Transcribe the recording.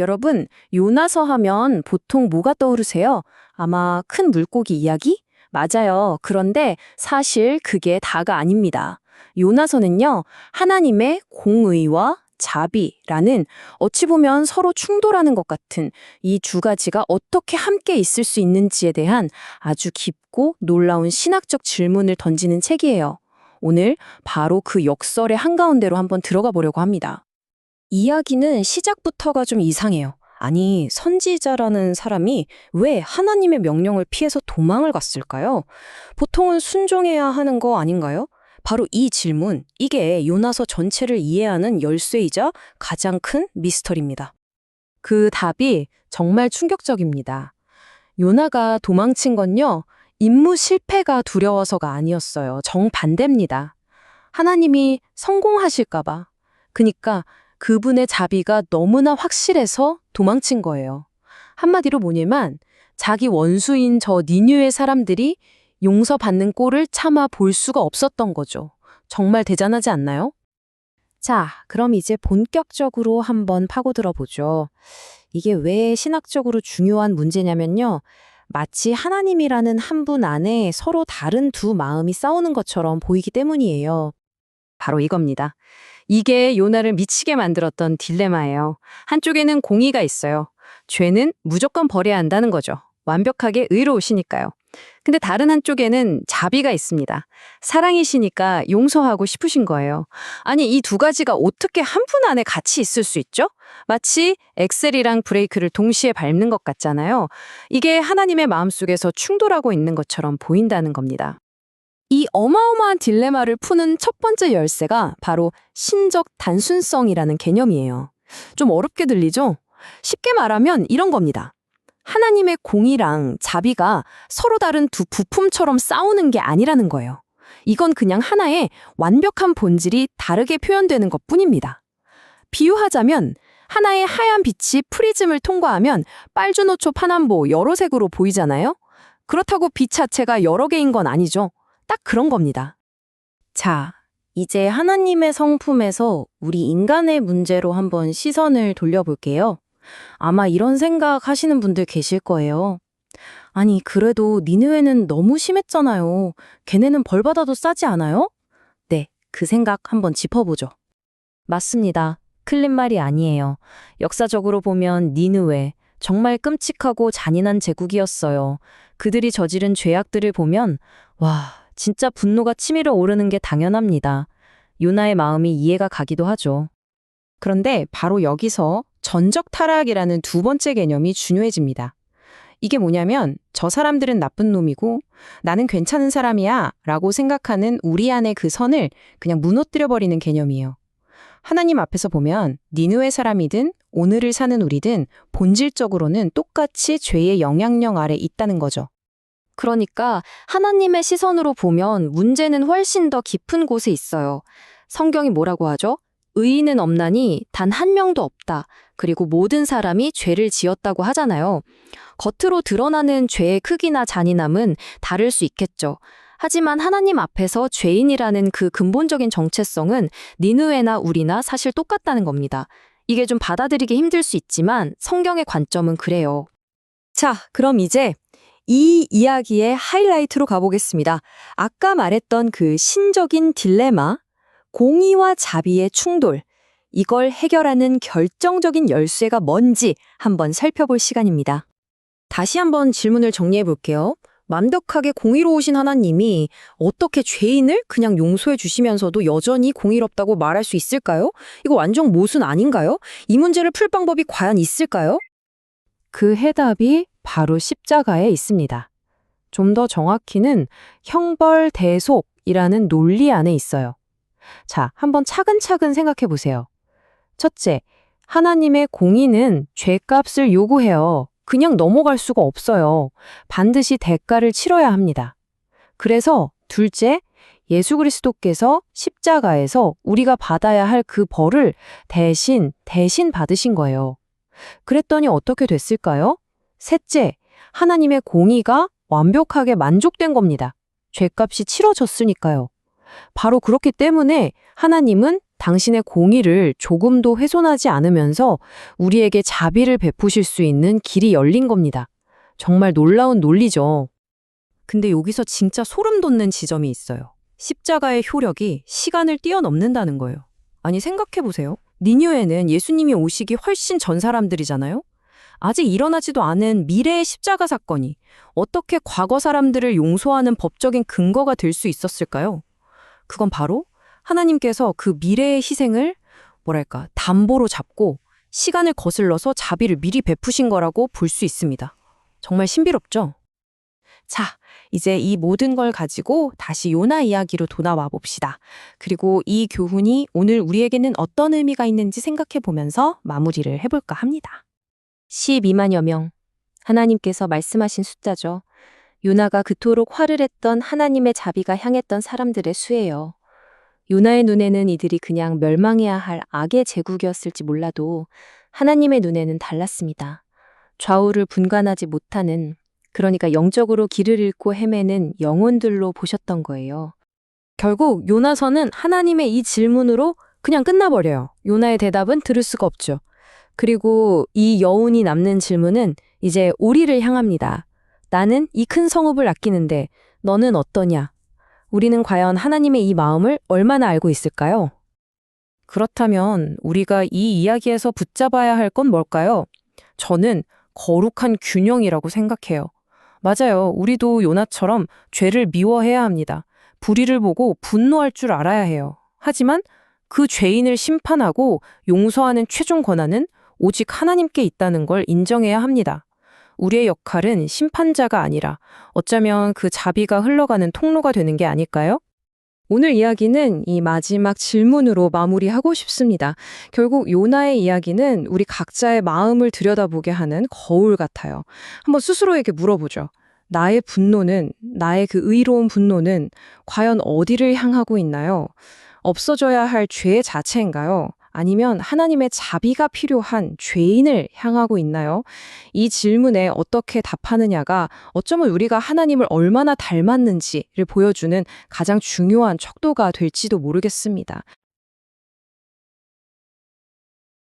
여러분, 요나서 하면 보통 뭐가 떠오르세요? 아마 큰 물고기 이야기? 맞아요. 그런데 사실 그게 다가 아닙니다. 요나서는요, 하나님의 공의와 자비라는 어찌 보면 서로 충돌하는 것 같은 이 두 가지가 어떻게 함께 있을 수 있는지에 대한 아주 깊고 놀라운 신학적 질문을 던지는 책이에요. 오늘 바로 그 역설의 한가운데로 한번 들어가 보려고 합니다. 이야기는 시작부터가 좀 이상해요. 아니, 선지자라는 사람이 왜 하나님의 명령을 피해서 도망을 갔을까요? 보통은 순종해야 하는 거 아닌가요? 바로 이 질문, 이게 요나서 전체를 이해하는 열쇠이자 가장 큰 미스터리입니다. 그 답이 정말 충격적입니다. 요나가 도망친 건요, 임무 실패가 두려워서가 아니었어요. 정반대입니다. 하나님이 성공하실까봐. 그니까 그분의 자비가 너무나 확실해서 도망친 거예요. 한마디로 뭐냐면 자기 원수인 저 니뉴의 사람들이 용서받는 꼴을 참아 볼 수가 없었던 거죠. 정말 대단하지 않나요? 자, 그럼 이제 본격적으로 한번 파고들어 보죠. 이게 왜 신학적으로 중요한 문제냐면요. 마치 하나님이라는 한 분 안에 서로 다른 두 마음이 싸우는 것처럼 보이기 때문이에요. 바로 이겁니다. 이게 요나를 미치게 만들었던 딜레마예요. 한쪽에는 공의가 있어요. 죄는 무조건 버려야 한다는 거죠. 완벽하게 의로우시니까요. 근데 다른 한쪽에는 자비가 있습니다. 사랑이시니까 용서하고 싶으신 거예요. 아니, 이 두 가지가 어떻게 한 분 안에 같이 있을 수 있죠? 마치 엑셀이랑 브레이크를 동시에 밟는 것 같잖아요. 이게 하나님의 마음속에서 충돌하고 있는 것처럼 보인다는 겁니다. 이 어마어마한 딜레마를 푸는 첫 번째 열쇠가 바로 신적 단순성이라는 개념이에요. 좀 어렵게 들리죠? 쉽게 말하면 이런 겁니다. 하나님의 공의랑 자비가 서로 다른 두 부품처럼 싸우는 게 아니라는 거예요. 이건 그냥 하나의 완벽한 본질이 다르게 표현되는 것 뿐입니다. 비유하자면 하나의 하얀 빛이 프리즘을 통과하면 빨주노초 파남보 여러 색으로 보이잖아요? 그렇다고 빛 자체가 여러 개인 건 아니죠. 딱 그런 겁니다. 자, 이제 하나님의 성품에서 우리 인간의 문제로 한번 시선을 돌려볼게요. 아마 이런 생각 하시는 분들 계실 거예요. 아니, 그래도 니느웨는 너무 심했잖아요. 걔네는 벌 받아도 싸지 않아요? 네, 그 생각 한번 짚어보죠. 맞습니다. 틀린 말이 아니에요. 역사적으로 보면 니느웨, 정말 끔찍하고 잔인한 제국이었어요. 그들이 저지른 죄악들을 보면, 와, 진짜 분노가 치밀어 오르는 게 당연합니다. 요나의 마음이 이해가 가기도 하죠. 그런데 바로 여기서 전적 타락이라는 두 번째 개념이 중요해집니다. 이게 뭐냐면 저 사람들은 나쁜 놈이고 나는 괜찮은 사람이야 라고 생각하는 우리 안의 그 선을 그냥 무너뜨려 버리는 개념이에요. 하나님 앞에서 보면 니누의 사람이든 오늘을 사는 우리든 본질적으로는 똑같이 죄의 영향력 아래 있다는 거죠. 그러니까 하나님의 시선으로 보면 문제는 훨씬 더 깊은 곳에 있어요. 성경이 뭐라고 하죠? 의인은 없나니 단 한 명도 없다. 그리고 모든 사람이 죄를 지었다고 하잖아요. 겉으로 드러나는 죄의 크기나 잔인함은 다를 수 있겠죠. 하지만 하나님 앞에서 죄인이라는 그 근본적인 정체성은 니누에나 우리나 사실 똑같다는 겁니다. 이게 좀 받아들이기 힘들 수 있지만 성경의 관점은 그래요. 자, 그럼 이제 이 이야기의 하이라이트로 가보겠습니다. 아까 말했던 그 신적인 딜레마, 공의와 자비의 충돌, 이걸 해결하는 결정적인 열쇠가 뭔지 한번 살펴볼 시간입니다. 다시 한번 질문을 정리해 볼게요. 완벽하게 공의로우신 하나님이 어떻게 죄인을 그냥 용서해 주시면서도 여전히 공의롭다고 말할 수 있을까요? 이거 완전 모순 아닌가요? 이 문제를 풀 방법이 과연 있을까요? 그 해답이 바로 십자가에 있습니다. 좀 더 정확히는 형벌 대속이라는 논리 안에 있어요. 자, 한번 차근차근 생각해 보세요. 첫째, 하나님의 공의는 죄값을 요구해요. 그냥 넘어갈 수가 없어요. 반드시 대가를 치러야 합니다. 그래서 둘째, 예수 그리스도께서 십자가에서 우리가 받아야 할 그 벌을 대신, 대신 받으신 거예요. 그랬더니 어떻게 됐을까요? 셋째, 하나님의 공의가 완벽하게 만족된 겁니다. 죄값이 치러졌으니까요. 바로 그렇기 때문에 하나님은 당신의 공의를 조금도 훼손하지 않으면서 우리에게 자비를 베푸실 수 있는 길이 열린 겁니다. 정말 놀라운 논리죠. 근데 여기서 진짜 소름 돋는 지점이 있어요. 십자가의 효력이 시간을 뛰어넘는다는 거예요. 아니 생각해 보세요. 니뉴에는 예수님이 오시기 훨씬 전 사람들이잖아요? 아직 일어나지도 않은 미래의 십자가 사건이 어떻게 과거 사람들을 용서하는 법적인 근거가 될 수 있었을까요? 그건 바로 하나님께서 그 미래의 희생을 뭐랄까 담보로 잡고 시간을 거슬러서 자비를 미리 베푸신 거라고 볼 수 있습니다. 정말 신비롭죠? 자, 이제 이 모든 걸 가지고 다시 요나 이야기로 돌아와 봅시다. 그리고 이 교훈이 오늘 우리에게는 어떤 의미가 있는지 생각해 보면서 마무리를 해볼까 합니다. 12만여 명. 하나님께서 말씀하신 숫자죠. 요나가 그토록 화를 했던 하나님의 자비가 향했던 사람들의 수예요. 요나의 눈에는 이들이 그냥 멸망해야 할 악의 제국이었을지 몰라도 하나님의 눈에는 달랐습니다. 좌우를 분간하지 못하는 그러니까 영적으로 길을 잃고 헤매는 영혼들로 보셨던 거예요. 결국 요나서는 하나님의 이 질문으로 그냥 끝나버려요. 요나의 대답은 들을 수가 없죠. 그리고 이 여운이 남는 질문은 이제 우리를 향합니다. 나는 이 큰 성읍을 아끼는데 너는 어떠냐? 우리는 과연 하나님의 이 마음을 얼마나 알고 있을까요? 그렇다면 우리가 이 이야기에서 붙잡아야 할 건 뭘까요? 저는 거룩한 균형이라고 생각해요. 맞아요. 우리도 요나처럼 죄를 미워해야 합니다. 불의를 보고 분노할 줄 알아야 해요. 하지만 그 죄인을 심판하고 용서하는 최종 권한은 오직 하나님께 있다는 걸 인정해야 합니다. 우리의 역할은 심판자가 아니라 어쩌면 그 자비가 흘러가는 통로가 되는 게 아닐까요? 오늘 이야기는 이 마지막 질문으로 마무리하고 싶습니다. 결국 요나의 이야기는 우리 각자의 마음을 들여다보게 하는 거울 같아요. 한번 스스로에게 물어보죠. 나의 분노는, 나의 그 의로운 분노는 과연 어디를 향하고 있나요? 없어져야 할 죄 자체인가요? 아니면 하나님의 자비가 필요한 죄인을 향하고 있나요? 이 질문에 어떻게 답하느냐가 어쩌면 우리가 하나님을 얼마나 닮았는지를 보여주는 가장 중요한 척도가 될지도 모르겠습니다.